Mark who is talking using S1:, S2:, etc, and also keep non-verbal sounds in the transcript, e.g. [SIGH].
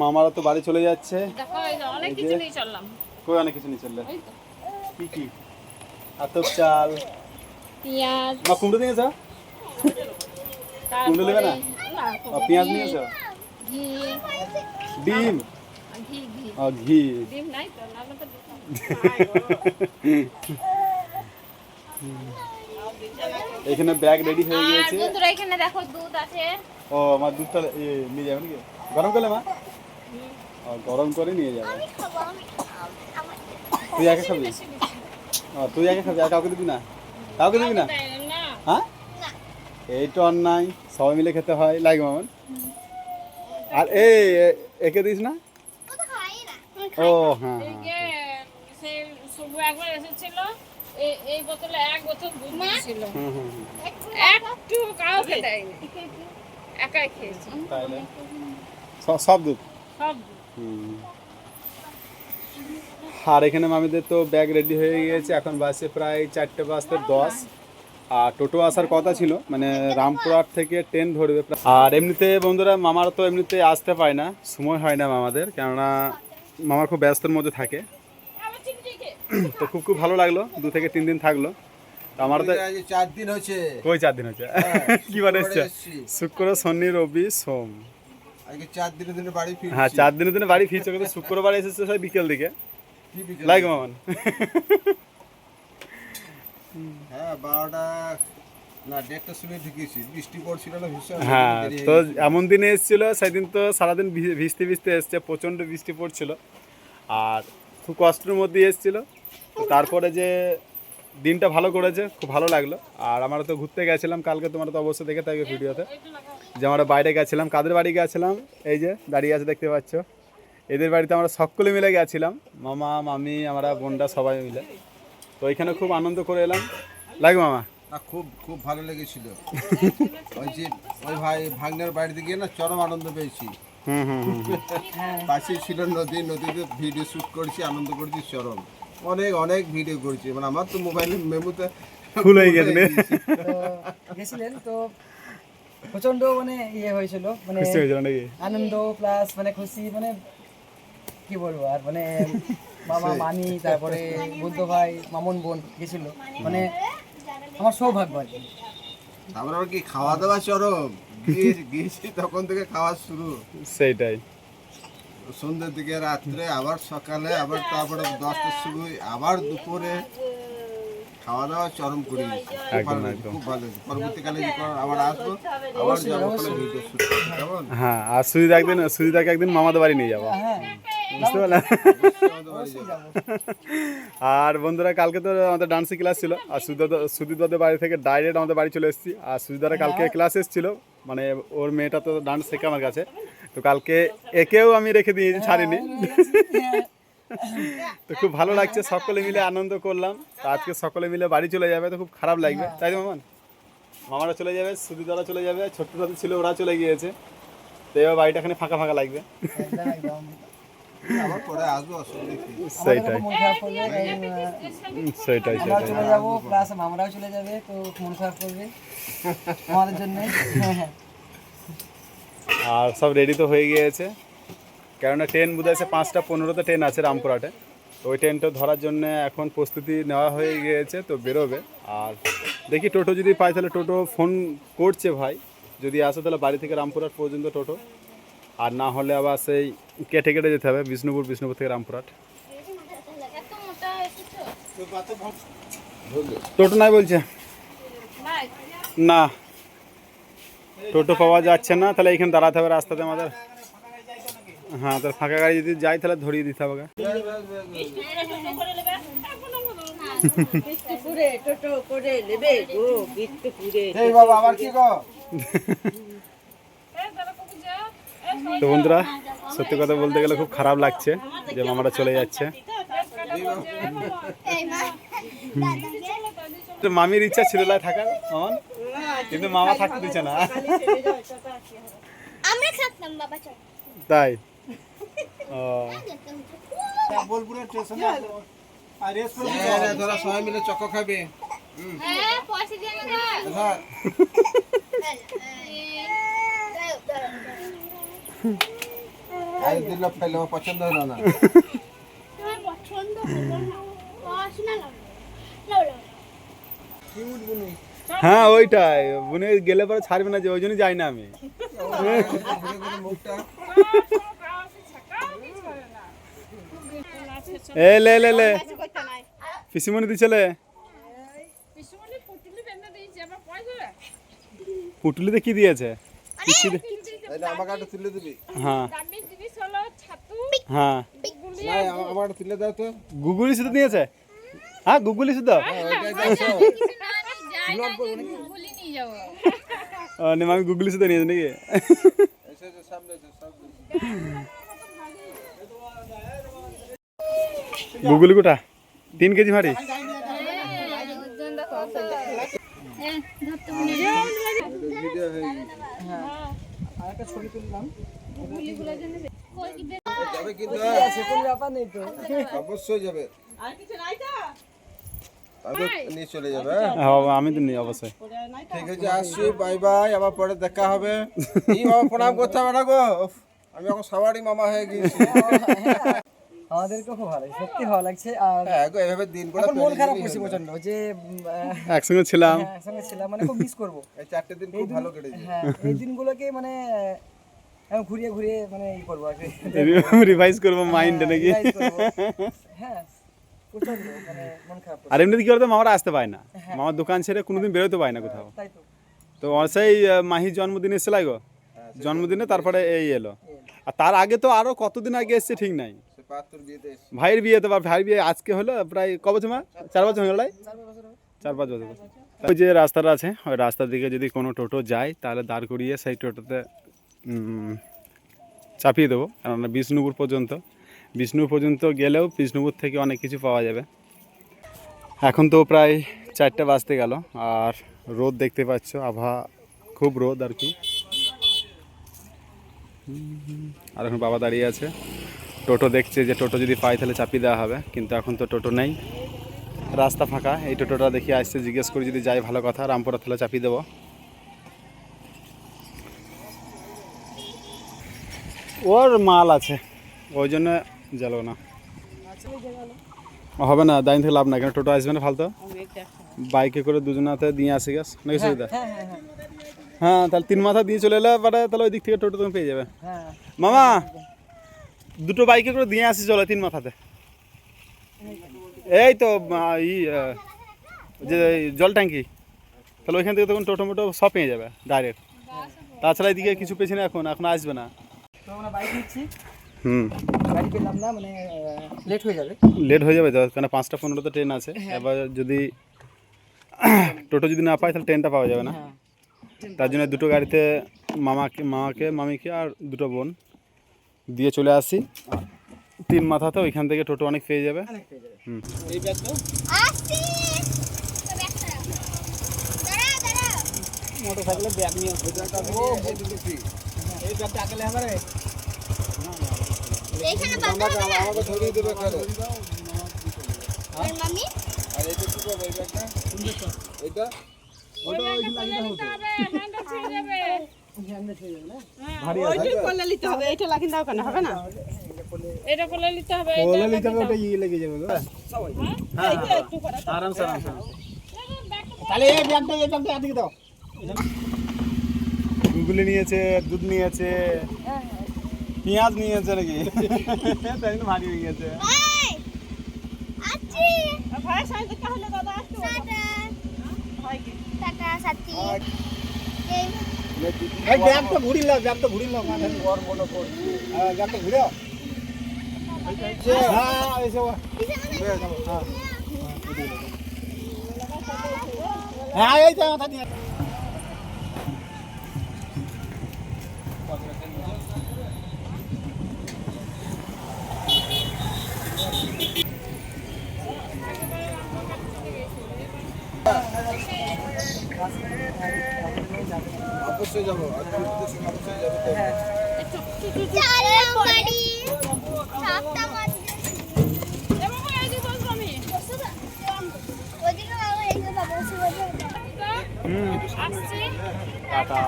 S1: মামারা তো বাড়ি চলে যাচ্ছে।
S2: অনেক কিছু নিয়ে চললাম।
S1: কই অনেক কিছু নিয়ে চললে? কি কি? আতপ চাল।
S2: পেঁয়াজ।
S1: মা কুমড়ো নিয়েছ কুমড়ো নেবে না? পেঁয়াজ নিয়েছ
S2: ঘি।
S1: ডিম।
S2: ঘি ঘি।
S1: ও, ঘি।
S2: ডিম নাই তো।
S1: এখানে ব্যাগ রেডি হয়ে গিয়েছে।
S2: বন্ধুরা এখানে দেখো দুধ আছে।
S1: ও আমার দুধটা নিয়ে যাবে নাকি? গরম করলে মা? ও, গরম করে নিয়ে যাবে। তুই একা খাবি? তুই একা খাবি? আর কাউকে দিবি না? কাউকে দিবি না? হ্যাঁ? এই তো অন্যায় সবাই মিলে খেতে হয়। লাগে মামন আর এই একে দিস না? ও হ্যাঁ
S2: এই
S1: হ্যাঁ
S2: একবার এসেছিল। এই বোতলে এক বোতল দুধ ছিল
S1: হুম হুম হুম।
S2: একটু কাউকে দেয়নি। একাই খেয়েছি।
S1: সব দুধ?
S2: সব।
S1: আর এখানে মামিদের তো ব্যাগ রেডি হয়ে গিয়েছে এখন বাসে প্রায় চারটে বাজতে দশ। আর টোটো আসার কথা ছিল মানে রামপুরহাট থেকে ট্রেন ধরবে আর এমনিতে বন্ধুরা মামারা তো এমনিতে আসতে পায় না সময় হয় না মামাদের কেননা মামা খুব ব্যস্তর মধ্যে থাকে। তো খুব খুব ভালো লাগল দু থেকে তিন দিন থাকল। আমার তো
S3: চার দিন হচ্ছে
S1: কই চার দিন হচ্ছে কি বার এসছে। শুক্র শনি রবি সোম।
S3: আজকে চার দিনের দিনে বাড়ি ফিরছি।
S1: হ্যাঁ চার দিনের দিনে বাড়ি ফিরছে কিন্তু শুক্রবার এসেছে বিকেল দিকে।
S3: কি বিকেল?
S1: লাইক মামান
S3: হ্যাঁ বারোটা না দেড়টার সময় ঢুকেছি। বৃষ্টি পড়ছিল না ভীষণ
S1: হ্যাঁ তো এমন দিনে এসেছিল সেদিন তো সারাদিন ভিজতে ভিজতে এসছে প্রচণ্ড বৃষ্টি পড়ছিল। আর খুব কষ্টের মধ্যে এসেছিল। তারপরে যে দিনটা ভালো করেছে খুব ভালো লাগল। আর আমরা তো ঘুরতে গেছিলাম কালকে তোমরা তো অবশ্যই দেখে থাকবে ভিডিওতে। যে আমরা বাইরে গেছিলাম কাদের বাড়ি গেছিলাম? এই যে দাঁড়িয়ে আছে দেখতে পাচ্ছ। এদের বাড়িতে আমরা সকলে মিলে গেছিলাম। মামা মামি আমরা বোনরা সবাই মিলে। তো এখানে খুব আনন্দ করে এলাম। লাগে মামা?
S3: না খুব খুব ভালো লেগেছিল। ওই যে ওই ভাই ভাগ্নের বাড়িতে গিয়ে না চরম আনন্দ পেয়েছি।
S1: হুম হুম হুম হুম।
S3: পাশে ছিল নদী নদীতে ভিডিও শ্যুট করেছি আনন্দ করেছি চরম। অনেক অনেক ভিডিও করেছি। মানে আমার তো মোবাইলের মেমোতে
S1: ফুল হয়ে গেছে। [LAUGHS]
S4: তো গেছিলেন তো প্রচণ্ড মানে ইয়ে হয়েছিল মানে
S1: খুশি হয়েছিল নাকি?
S4: আনন্দ প্লাস মানে খুশি মানে কি বলব আর মানে [LAUGHS] মামা মামি তারপরে বুদ্ধ ভাই মামুন বোন গেছিল। মানে আমার সৌভাগ্য আর কি।
S3: তারপর আবার কি খাওয়া দাওয়া চরম? গিয়ে- গিয়েছি তখন থেকে খাওয়া শুরু।
S1: সেইটাই।
S3: সন্ধ্যের দিকে রাত্রে আবার সকালে আবার তারপরে দশটার সময় আবার দুপুরে খাওয়া দাওয়া চরম করে দিয়েছি। খুব
S1: একদম,
S3: ভালো। পরবর্তীকালে যখন আবার আসব আবার যাব ভিডিও শুট কেমন?
S1: হ্যাঁ আর সুজিত একদিন সুজিতাকে একদিন মামাদের বাড়ি নিয়ে যাব।
S4: হ্যাঁ
S1: বুঝতে পারলাম। [LAUGHS] আর বন্ধুরা কালকে তো আমাদের ডান্সিং ক্লাস ছিল আর সুজিত সুজিতদের বাড়ি থেকে ডাইরেক্ট আমাদের বাড়ি চলে এসেছি। আর সুজিতারা কালকে ক্লাস এসেছিল মানে ওর মেয়েটা তো ডান্স শেখে আমার কাছে। তো কালকে একেও আমি রেখে দিয়েছি ছাড়িনি। তো খুব ভালো লাগছে সকলে মিলে আনন্দ করলাম। তো আজকে সকলে মিলে বাড়ি চলে যাবে তো খুব খারাপ লাগবে। তাই তো মামান মামারা চলে যাবে সুদিদারা চলে যাবে ছোট্ট দাদু ছিল ওরা চলে গিয়েছে। তো এবার বাড়িটা এখানে ফাঁকা ফাঁকা লাগবে।
S4: আমাদের
S1: সেইটাই
S4: খুব খারাপ করবে কারণ, আহ,
S1: হুম, সেটাই সেটাই
S4: চলে যাব প্লাস মামরাও চলে যাবে তো মন খারাপ করবে। আমাদের জন্য। হ্যাঁ
S1: আর সব রেডি তো হয়ে গিয়েছে। কেননা ট্রেন বোধ আছে পাঁচটা পনেরোতে ট্রেন আছে রামপুরহাটে। তো ওই ট্রেনটা ধরার জন্য এখন প্রস্তুতি নেওয়া হয়ে গিয়েছে তো বেরোবে। আর দেখি টোটো যদি পাই তাহলে টোটো ফোন করছে ভাই। যদি আসে তাহলে বাড়ি থেকে রামপুরহাট পর্যন্ত টোটো। আর না হলে আবার সেই কেটে কেটে যেতে হবে বিষ্ণুপুর বিষ্ণুপুর থেকে রামপুরহাট। টোটো নাই বলছে? না। টোটো পাওয়া যাচ্ছে না তাহলে এখানে দাঁড়াতে হবে রাস্তাতে আমাদের। হ্যাঁ তাহলে ফাঁকা গাড়ি যদি যাই তাহলে ধরিয়ে দিতে হবে।
S5: পুরে টোটো করে নেবে গো বিট্টুপুরে
S3: এই বাবা আবার কি গো?
S2: এই দাদা কবু যাও
S1: তো বন্ধুরা সত্যি কথা বলতে গেলে খুব খারাপ লাগছে যে মামারা চলে যাচ্ছে। তো মামির ইচ্ছা ছিল না থাকার মামান কিন্তু মামা থাকতে দিচ্ছে না।
S6: আমরা থাকতাম বাবা চল।
S1: তাই? ও।
S3: বোলপুরে স্টেশনে তোরা সবাই মিলে চক্ক খাবে।
S2: হ্যাঁ পয়সা দিয়ে না
S3: ধর আজ দিল ফেলে পছন্দ হলো না। [LAUGHS]
S1: হ্যাঁ ওইটাই। বুনে গেলে পরে ছাড়বে না যে ওই জন্য যাই না আমি। এ লে লে লে। পিসিমণি দিছিলে পুটুলিতে কি দিয়েছে? হ্যাঁ। হ্যাঁ। গুগুলি সেটা দিয়েছে? হ্যাঁ গুগুলি শুধু নেমা আমি গুগলি শুধু নিয়েছে নাকি? গুগলি কোটা? তিন কেজি ভারী?
S3: হয়ে।
S4: আর ছবি তুললাম
S3: যাবে কিন্তু
S4: কোনো ব্যাপার নেই তো।
S3: অবশ্যই নিয়ে চলে যাবে হ্যাঁ?
S1: হ্যাঁ, আমি তো নিই অবশ্যই।
S3: ঠিক আছে আসছি বাই বাই আবার পরে দেখা হবে। [LAUGHS] এই প্রণাম করতে হবে না গো? আমি এখন সবারই মামা হয়ে গিয়েছি। [LAUGHS]
S4: আমাদেরকেও খুব ভালো লাগছে, সত্যি ভালো লাগছে। আর
S3: হ্যাঁ গো এভাবে দিন করে
S4: এখন মন খারাপ করছি প্রচণ্ড যে [LAUGHS]
S1: একসঙ্গে ছিলাম।
S4: হ্যাঁ, একসঙ্গে ছিলাম মানে খুব মিস করব।
S3: এই চারটে দিন খুব ভালো কেটেছে।
S4: হ্যাঁ এই দিনগুলোকে মানে ঘুরিয়ে ঘুরিয়ে মানে ই করব আর কি।
S1: রিভাইজ করব মাইন্ড নাকি
S4: Realize করব। হ্যাঁ প্রচণ্ড মানে মন খারাপ করছে।
S1: আর এমনিতে কি বলতো মামারা আসতে পায় না। মামার দোকান ছেড়ে কোনোদিন বেরোতে পায় না কোথাও।
S4: তো।
S1: তো সেই মাহির জন্মদিন এসেছিল গো? জন্মদিনে তারপরে এই এলো। আর তার আগে তো আরও কতদিন আগে এসছে ঠিক নাই।
S3: এসে
S1: ভাইয়ের বিয়ে তো ভাইয়ের বিয়ে আজকে হলো প্রায় ক বছর মা? চার বছর হয়ে গেল চার পাঁচ বছর ওই যে রাস্তাটা আছে ওই রাস্তার দিকে যদি কোনো টোটো যায় তাহলে দাঁড় করিয়ে সেই টোটোতে চাপিয়ে দেবো। কেননা বিষ্ণুপুর পর্যন্ত। বিষ্ণুপুর পর্যন্ত গেলেও বিষ্ণুপুর থেকে অনেক কিছু পাওয়া যাবে। এখন তো প্রায় চারটে বাজতে গেল, আর রোদ দেখতে পাচ্ছ আবহাওয়া খুব রোদ আর কি। আর এখন বাবা দাঁড়িয়ে আছে। টোটো দেখছে যে টোটো যদি পাই তাহলে চাপিয়ে দেওয়া হবে, কিন্তু এখন তো টোটো নেই। রাস্তা ফাঁকা, এই টোটোটা দেখি আসছে, জিজ্ঞেস করি যদি যাই ভালো কথা রামপুরা তাহলে চাপিয়ে দেবো। ওর মাল আছে। ওই জন্য গেল না। হবে না দাইন থেকে লাভ না কেন টোটো আসবে না ফালতো? বাইকে করে দুজনাতে দিয়ে আসি গাছ নাকি সুবিধা?
S4: হ্যাঁ হ্যাঁ হ্যাঁ।
S1: হ্যাঁ তাহলে তিন মাথা দিয়ে চলে এলে পরে তাহলে ওই দিক থেকে টোটো তুমি পেয়ে যাবে।
S4: হ্যাঁ।
S1: মামা দুটো বাইকে করে দিয়ে আসি চলে তিন মাথাতে। এই তো ই যে জল ট্যাঙ্কি তাহলে ওইখান থেকে তখন টোটো মোটো সব পেয়ে যাবে ডাইরেক্ট। তাছাড়া এদিকে কিছু পেছনে এখন এখন আসবে না।
S4: তো আমরা বাইক নিচ্ছি।
S1: হুম।
S4: গাড়ি পেলাম না মানে লেট হয়ে যাবে।
S1: লেট হয়ে যাবে তো কারণ পাঁচটা পনেরোতে ট্রেন আছে। এবার যদি [CLEARS THROAT] টোটো যদি না পাই তাহলে ট্রেনটা পাওয়া যাবে না।
S4: হ্যাঁ।
S1: তার জন্য দুটো গাড়িতে মামাকে মামাকে মামিকে আর দুটো বোন দিয়ে চলে আসি। তিন মাথাতে ওইখান থেকে টোটো অনেক পেয়ে যাবে।
S4: অনেক পেয়ে যাবে।
S1: হুম।
S4: আগে হবে
S6: বাঁধা
S3: আমাকে ধরিয়ে দেবে কারে
S6: আর মামি?
S3: আর এইটা কি করবে ব্যাগটা এটা?
S2: ওই ব্যাগটা করলে নিতে হবে হ্যান্ডেল ছিঁড়ে যাবে এটা করলে নিতে হবে এটা
S1: লেগে যাবে আরামসে আরামসে
S4: তাহলে এই ব্যাগটা এই ব্যাগটা এদিকে দাও।
S1: গুগলি নিয়েছে দুধ নিয়েছে। পেঁয়াজ নিয়েছে নাকি? তাই জন্য ভারী হয়ে গেছে।
S6: ভাই এই।
S4: এই ব্যাগটা ঘুরি লাও ব্যাগটা ঘুরি হ্যাঁ ব্যাগটা ঘুরে হ্যাঁ এসে হ্যাঁ এই তো মাথা দিয়ে
S3: অবশ্যই যাব অবশ্যই যাব
S2: টাটা।